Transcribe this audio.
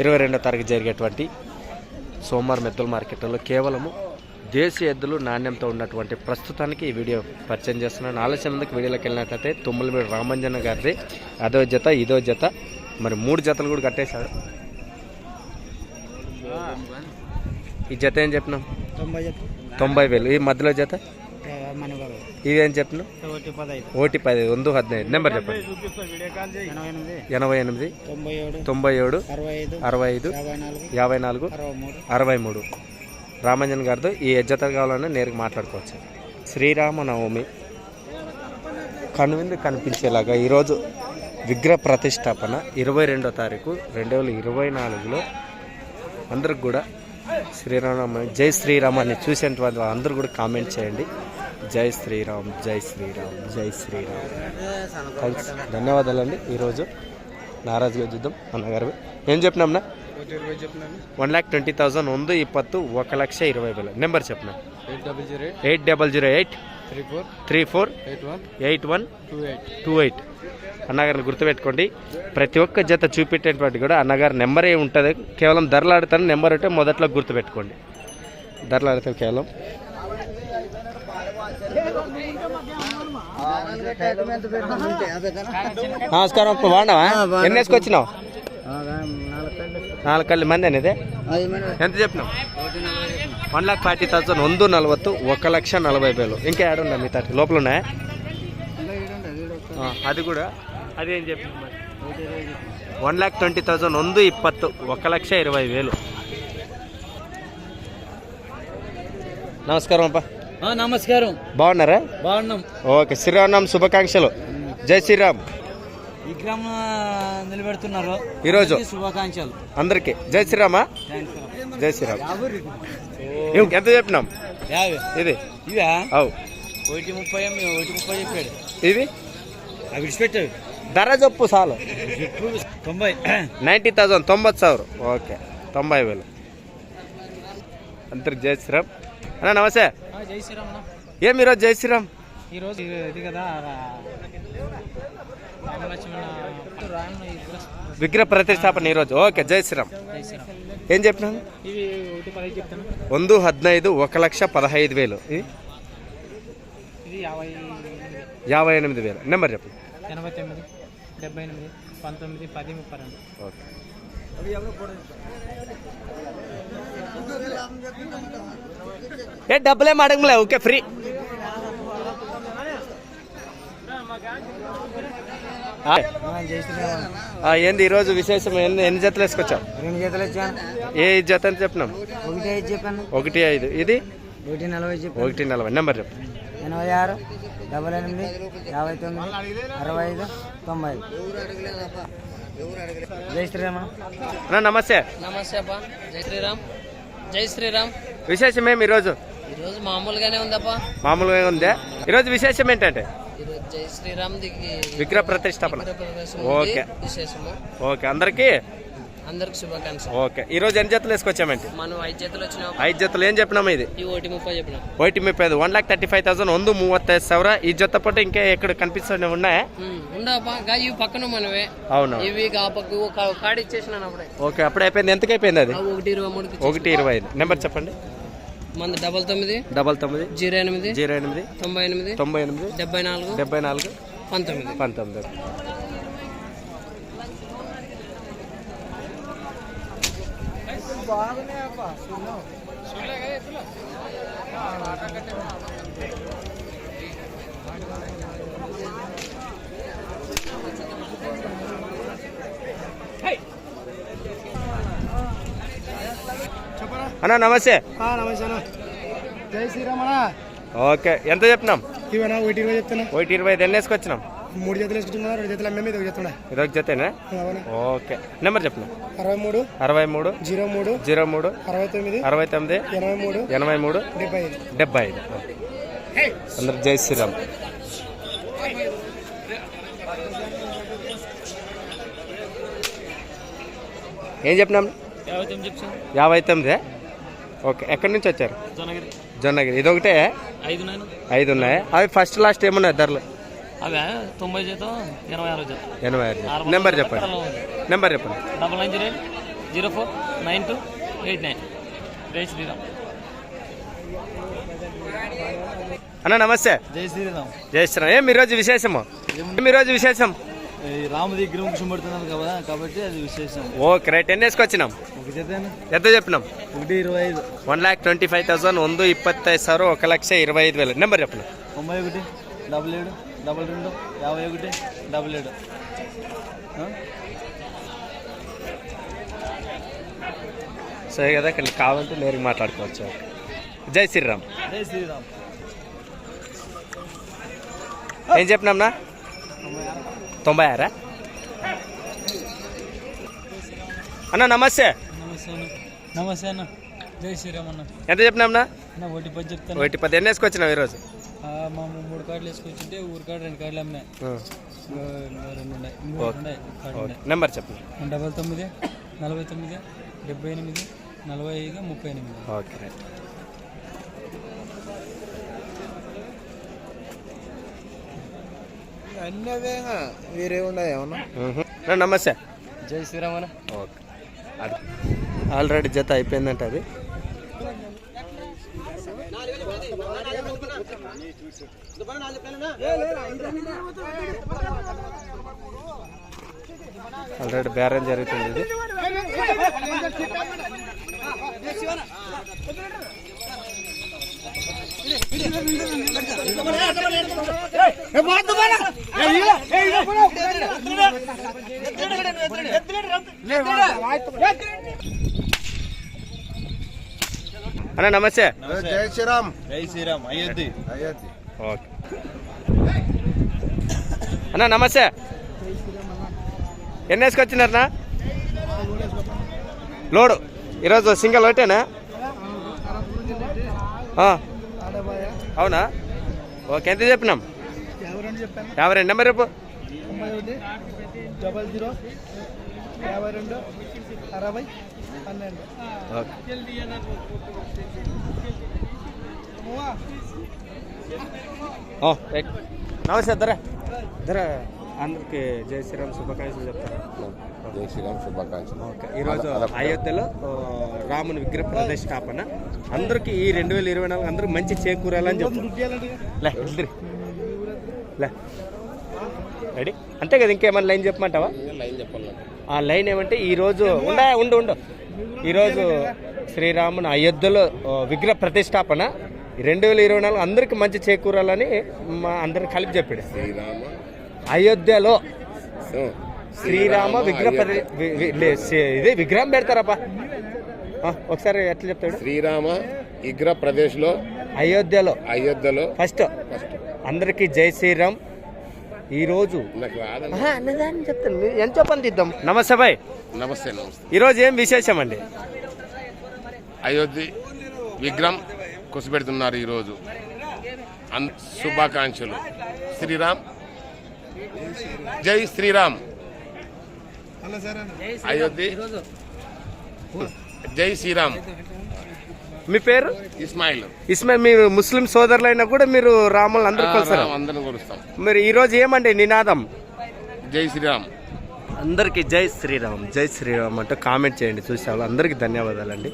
ఇరవై రెండో తారీఖు జరిగేటువంటి సోమవారం ఎద్దుల మార్కెట్లో కేవలము దేశీయ ఎద్దులు నాణ్యంతో ఉన్నటువంటి ప్రస్తుతానికి ఈ వీడియో పరిచయం చేస్తున్నాను. ఆలస్యం ముందుకు వీడియోలోకి వెళ్ళినట్లయితే తుమ్మలమీడి రామంజన గారిది అదో జత ఇదో జత మరి మూడు జతలు కూడా కట్టేశాడు. ఈ జత ఏం చెప్పినాం తొంభై వేలు. ఈ మధ్యలో జత? ఇదేం చెప్పినాం పదహైదు. ఓటీ పది వంద హదినైదు నెంబర్ చెప్పండి. ఎనభై ఎనిమిది. తొంభై ఏడు అరవై ఐదు యాభై నాలుగు అరవై మూడు. రామంజన్ గారితో ఈ జత కావాలన్నా నేరుగా మాట్లాడుకోవచ్చు. శ్రీరామనవమి కనువిందు కనిపించేలాగా ఈరోజు విగ్రహ ప్రతిష్టాపన ఇరవై రెండో తారీఖు రెండు వేల ఇరవై నాలుగులో అందరికి కూడా శ్రీరామ జై శ్రీరామ్ అని చూసేటువంటి అందరూ కూడా కామెంట్ చేయండి. జై శ్రీరామ్ జై శ్రీరామ్ జై శ్రీరామ్. థ్యాంక్స్ ధన్యవాదాలండి. ఈరోజు నారాజుగా చూద్దాం అన్నగారు ఏం చెప్పినాంనా వన్ ల్యాక్ ట్వంటీ థౌసండ్ ఉంది ఇప్పత్తు ఒక లక్ష ఇరవై వేలు. నెంబర్ చెప్పిన? Eight double zero eight three four eight one two eight అన్నగారిని గుర్తుపెట్టుకోండి. ప్రతి ఒక్క జత చూపెట్టేటువంటి కూడా అన్నగారి నెంబరే ఉంటుంది. కేవలం ధరలాడతాను నెంబర్ ఉంటే మొదట్లో గుర్తుపెట్టుకోండి. ధరలాడతాను కేవలం. నమస్కారం బాగున్నావా? ఎన్ని వేసుకొచ్చినావు? నాలుగు కళ్ళు. మంది అనేది? ఎంత చెప్పినావు? వన్ లాక్ ఫార్టీ థౌసండ్ వంద నలవత్తు ఒక లక్ష నలభై వేలు. ఇంకా ఏడున్నాయి మీ తాటి? లోపల ఉన్నాయా? అది కూడా. అదేం చెప్పింది వన్ ల్యాక్ ట్వంటీ థౌజండ్ వంద ఇప్పత్తు ఒక లక్ష ఇరవై వేలు. నమస్కారం అప్ప. నమస్కారం బాగున్నారా బాగున్నాం ఓకే శ్రీరామ్ శుభాకాంక్షలు జై శ్రీరామ్ విగ్రహం నిలబెడుతున్నారు ఈరోజు శుభాకాంక్షలు అందరికీ జై శ్రీరామా జై శ్రీరామ్ ఇవి ఎంత చెప్పినాం యాభై ఇది ఇవా అవు ఒకటి ముప్పై ఎనిమిది, ఒకటి ముప్పై చెప్పాడు ఇవి అవి విడిచిపెట్టాడు ధర చెప్పు చాలు తొంభై నైంటీ థౌసండ్ తొంభై ಸಾವಿರ ఓకే తొంభై వేలు అందరికి జై శ్రీరామ్ అన్న నమస్తే. ఏం ఈరోజు జై శ్రీరామ్? ఈరోజు ఇది కదా విగ్రహ ప్రతిష్టాపన ఈరోజు. ఓకే జై శ్రీరామ్. ఏం చెప్పినా వందు హద్నైదు ఒక లక్ష పదహైదు వేలు. యాభై ఎనిమిది వేలు. నెంబర్ చెప్పు. ఎనభై తొమ్మిది డెబ్బై ఎనిమిది పంతొమ్మిది పది ముప్పై రెండు. ఓకే. ఏ డబ్బులేం అడగలే ఓకే ఫ్రీ ఏంది ఈరోజు విశేషం? ఎన్ని ఎన్ని జతలు వేసుకొచ్చావు? రెండు జతలు ఇచ్చాను ఏ జత అని చెప్పినాం? ఒకటి ఐదు చెప్పాను. ఒకటి ఐదు. ఇది? ఒకటి నలభై చెప్పాను. ఒకటి నలభై. నెంబర్ చెప్పు. ఎనభై ఆరు డబల్ ఎనిమిది యాభై తొమ్మిది అరవై ఐదు తొంభై జై శ్రీరామ్. అన్న నమస్తే. నమస్తే అప్ప జై శ్రీరామ్. జై శ్రీరామ్. విశేషం ఏమి ఈరోజు? ఈరోజు మామూలుగానే ఉందప్ప. మామూలుగా ఉందే? ఈరోజు విశేషం ఏంటంటే? జై శ్రీరామ్ విగ్రహ ప్రతిష్టాపన. ఓకే. విశేషము. ఓకే. అందరికీ అందరికి శుభాకాంక్షలు ఓకే ఈరోజు ఎన్ని జతలు వేసుకొచ్చామంటే మనం ఐదు చేతులు వచ్చిన ಐದು ಜೊತೆ ಏನ್ చెప్పినాము ఇది ఈ ఒకటి ముప్పై చెప్పిన వైట్ ముప్పై ఐదు one lakh thirty five thousand ಒಂದು ಮೂವತ್ತೈದು ಸಾವಿರ ఈ జత పట్టు ఇంకా ఎక్కడ కనిపిస్తూనే ఉన్నాయా ఉండవప్ప గా ఇవి పక్కన మనవే అవును ఇవి గా పక్క ఒక కాడి ఇచ్చేసినాను అప్పుడే ఓకే అప్పుడు అయిపోయింది ఎంతకు అయిపోయింది అది ఆ ఒకటి ఇరవై మూడుకి ఒకటి ఇరవై ఐదు నెంబర్ చెప్పండి మంది డబల్ తొమ్మిది డబల్ తొమ్మిది జీరో ఎనిమిది జీరో ఎనిమిది తొంభై ఎనిమిది తొంభై ఎనిమిది డెబ్బై నాలుగు డెబ్బై నాలుగు పంతొమ్మిది పంతొమ్మిది అన్న నమస్తే. నమస్తే జై శ్రీరామ్ ఓకే ఎంత చెప్పినాం ఇవనా ఒకటి ఇరవై చెప్తున్నా. ఒకటి ఇరవై ఐదు ఎన్ని వేసుకొచ్చినాం. మూడు జతలు వేసుకుంటున్నా రెండు జతలు అమ్మే మీద ఒక చెప్తున్నా ఇదొక జతేనా? ఓకే. నెంబర్ చెప్పినాం? అరవై మూడు అరవై మూడు జీరో మూడు జీరో మూడు అరవై తొమ్మిది అరవై తొమ్మిది ఎనభై మూడు ఎనభై మూడు డెబ్బై ఐదు డెబ్బై ఐదు అందరు జై శ్రీరామ్. ఏం చెప్పినాం? యాభై తొమ్మిది ఓకే. ఎక్కడి నుంచి వచ్చారు? జొన్నగిరి. జొన్నగిరి. ఇదొకటే? ఐదు ఉన్నాయి అవి ఫస్ట్ లాస్ట్ ఏమున్నాయి ధరలు? అవే తొంభై జీతం ఇరవై ఆరు జీతం ఎనభై ఆరు నెంబర్ చెప్పండి నెంబర్ చెప్పండి double nine zero zero four nine two eight nine జై శ్రీరామ్ అన్న నమస్తే జై శ్రీరామ్ జై శ్రీరామ్ ఏం ఈరోజు విశేషము ఏం ఈరోజు విశేషం ఈ రాము విగ్రహం కుషుంపడుతున్నారు కదా కాబట్టి అది విశేషం ఓకే రైట్ ఎన్ని వేసుకొచ్చినాం ఒక జతేనా ఎంత చెప్పినాం ఒకటి ఇరవై ఐదు one lakh twenty five thousand ಒಂದು ಇಪ್ಪತ್ತೈದು ಸಾವಿರ ఒక లక్ష ఇరవై ఐదు వేలు నెంబర్ చెప్పను తొంభై ఒకటి డబల్ ఏడు డబల్ రెండు యాభై ఒకటి డబల్ ఏడు? సరే కదా ఇక్కడ కావాలంటే నేరుగా మాట్లాడుకోవచ్చు. జై శ్రీరామ్. జై శ్రీరామ్. ఏం చెప్పినాంనా తొంభై ఆరా అన్న నమస్తే. నమస్తే అన్న. నమస్తే అన్న. జై శ్రీరామ్ అన్న. ఎంత చెప్పినాంనా అన్న? ఒకటి పది చెప్తాను. ఒకటి పది. ఎన్ని వేసుకొచ్చినావు ఈరోజు? మా మూడు కార్డులు వేసుకొచ్చింటే ఊరి కార్డు రెండు కార్డులు అమ్మాయి ఇంకో రెండు ఉన్నాయి. నెంబర్ చెప్పు. డబల్ తొమ్మిది నలభై తొమ్మిది డెబ్బై ఎనిమిది నలభై ఐదు ముప్పై ఎనిమిది. Okay right. వేరే ఉన్నాయి ఏమన్నా? మ్మ్హ. అన్న, నమస్తే. జై శ్రీరామ్ అన్న. ఓకే. అది ఆల్రెడీ జత అయిపోయిందంట అది. ఆల్రెడీ బేరం జరుగుతుంది ఇది అన్న నమస్తే. జై శ్రీరామ్. జై శ్రీరామ్. అయోధ్య. అయ్యది ఓకే. అన్న నమస్తే. ఎన్ని వేసుకొచ్చినారనా లోడు. ఈరోజు సింగల్ ఒకటేనా. అవునా? ఓకే ఎంత చెప్పినాం? యాభై రెండు నెంబర్ రేపు డబల్ జీరో. యాభై రెండు అరవై పన్నెండు. నమస్తే ధర ధర అందరికి జై శ్రీరామ్ శుభాకాంక్షలు చెప్తారా? జై శ్రీరామ్ శుభాకాంక్షలు. ఓకే ఈరోజు అయోధ్యలో రాముని విగ్రహ ప్రతిష్టాపన. అందరికి ఈ రెండు వేల ఇరవై నాలుగు అందరికి మంచి చేకూరాలని చెప్తారు లే ఇద్దరి లే. రెడీ? అంతే కదా ఇంకేమన్నా లైన్ చెప్పమంటావా? లైన్ చెప్పాలి ఆ లైన్ ఏమంటే ఈరోజు ఉండ ఉండు ఉండు. ఈరోజు శ్రీరాముని అయోధ్యలో విగ్రహ ప్రతిష్టాపన. రెండు వేల ఇరవై నాలుగు అందరికి మంచి చేకూరాలని మా అందరికి కలిపి చెప్పాడు. శ్రీరామ. అయోధ్యలో శ్రీరామ విగ్రహ ఇది విగ్రహం పెడతారప్ప. ఒకసారి ఎట్లా చెప్తాడు? శ్రీరామ విగ్రహ ప్రదేశ్లో అయోధ్యలో. అయోధ్యలో ఫస్ట్. అందరికి జై శ్రీరామ్. ఈరోజు అన్నదాన్ని చెప్తాను. మీరు ఎంత చెప్పని తీద్దాం నమస్తే బాయ్. నమస్తే నమస్తే. ఈరోజు ఏం విశేషం అండి? అయోధ్య విగ్రహం కుసపెడుతున్నారు ఈరోజు అన్ శుభాకాంక్షలు. శ్రీరామ్. జై శ్రీరామ్. అయోధ్య. జై శ్రీరామ్. మీ పేరు? ఇస్మాయిల్. ఇస్మాయిల్ మీరు ముస్లిం సోదరులైనా కూడా మీరు రాములు అందరికి కొలుస్తారు? అందరం కొలుస్తాం. మరి ఈరోజు ఏమండి నినాదం? జై శ్రీరామ్. అందరికీ జై శ్రీరామ్ జై శ్రీరామ్ అంటూ కామెంట్ చేయండి చూసే వాళ్ళు అందరికీ ధన్యవాదాలండి.